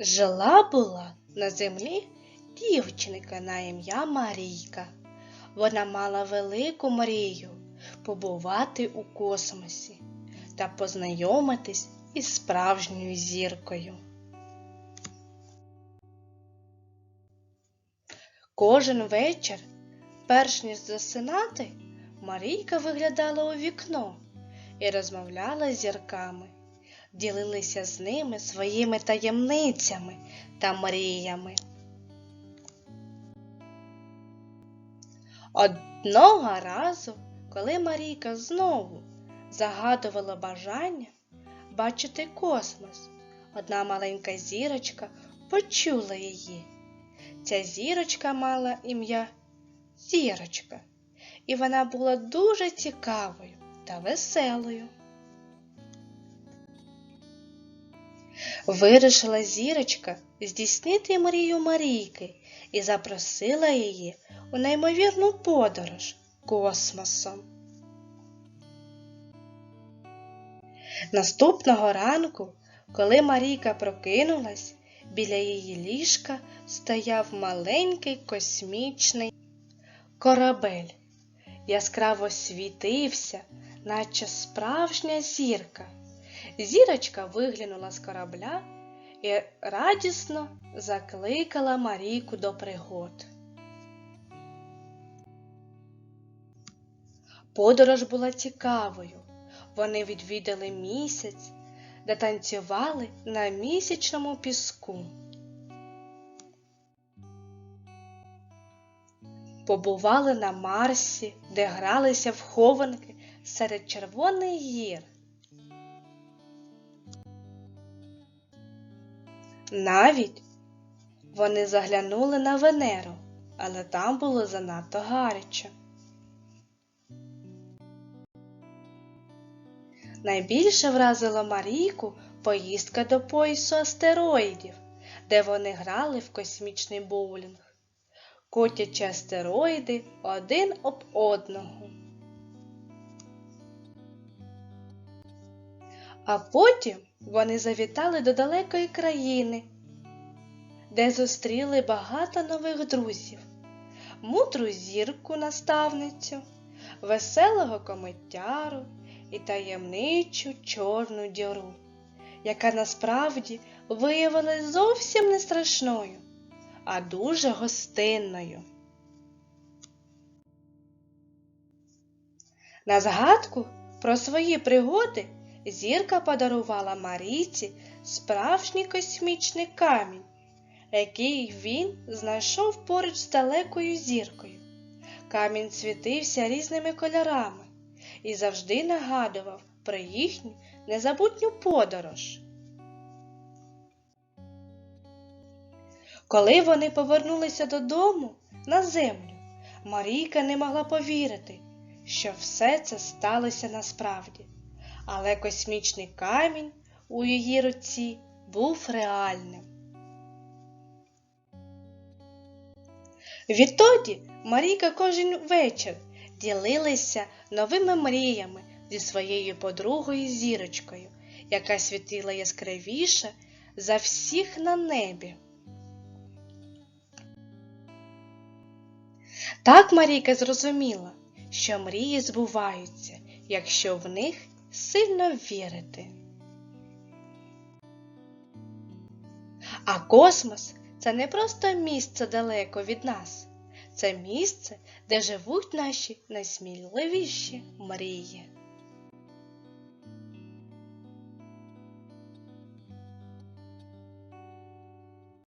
Жила була на землі дівчинка на ім'я Марійка. Вона мала велику мрію побувати у космосі та познайомитись із справжньою зіркою. Кожен вечір, перш ніж засинати, Марійка виглядала у вікно і розмовляла з зірками, ділилися з ними своїми таємницями та мріями. Одного разу, коли Марійка знову загадувала бажання бачити космос, одна маленька зірочка почула її. Ця зірочка мала ім'я Зірочка, і вона була дуже цікавою та веселою. Вирішила зірочка здійснити мрію Марійки і запросила її у неймовірну подорож космосом. Наступного ранку, коли Марійка прокинулась, біля її ліжка стояв маленький космічний корабель. Яскраво світився, наче справжня зірка. Зірочка виглянула з корабля і радісно закликала Марійку до пригод. Подорож була цікавою. Вони відвідали місяць, де танцювали на місячному піску. Побували на Марсі, де гралися в хованки серед червоних гір. Навіть вони заглянули на Венеру, але там було занадто гаряче. Найбільше вразила Марійку поїздка до поясу астероїдів, де вони грали в космічний боулінг, котячи астероїди один об одного. А потім вони завітали до далекої країни, де зустріли багато нових друзів, мудру зірку наставницю, веселого кометтяру і таємничу чорну діру, яка насправді виявилась зовсім не страшною, а дуже гостинною. На згадку про свої пригоди зірка подарувала Марійці справжній космічний камінь, який він знайшов поруч з далекою зіркою. Камінь світився різними кольорами і завжди нагадував про їхню незабутню подорож. Коли вони повернулися додому на землю, Марійка не могла повірити, що все це сталося насправді, але космічний камінь у її руці був реальним. Відтоді Марійка кожен вечір ділилася новими мріями зі своєю подругою зірочкою, яка світила яскравіше за всіх на небі. Так Марійка зрозуміла, що мрії збуваються, якщо в них сильно вірити. А космос це не просто місце далеко від нас, це місце, де живуть наші найсміливіші мрії.